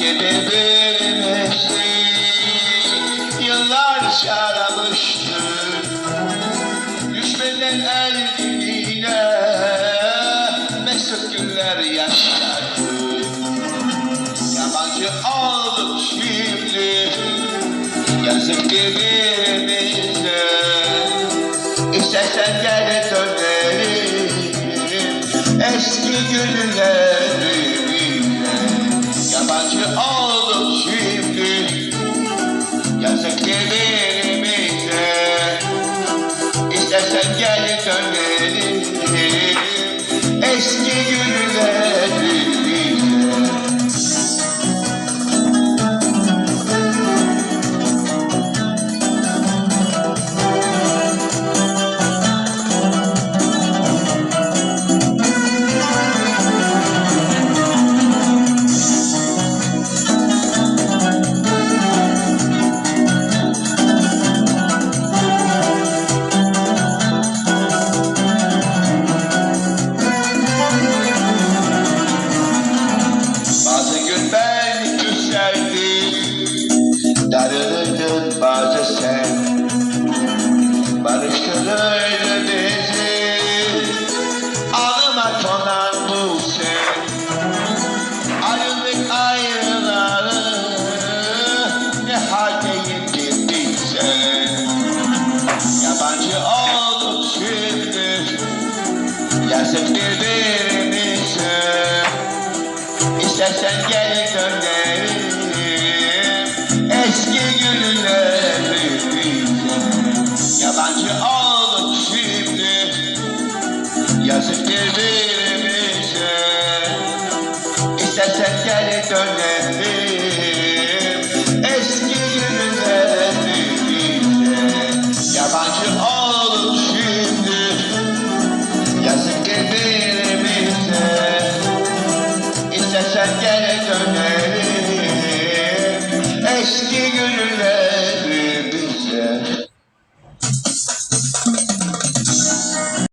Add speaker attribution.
Speaker 1: birbirimizi Yıllarca aramıştık Düşmeden el diline Mesut günler yaşardık Yabancı olduk şimdi Yazık birbirimize. İstersen geri dönelim Eski günlerimize Yabancı olduk şimdi Bizi Ağıma konan bu sen Ayrılık ayrıları Ne haldeyim bilsen Yabancı olduk şimdi Yazık birbirimize. İstersen gel geri dönelim Eski günlerimize Yabancı olun şimdi. Yazık ki birbirimize. İstersen geri dönelim. Eski günlerimize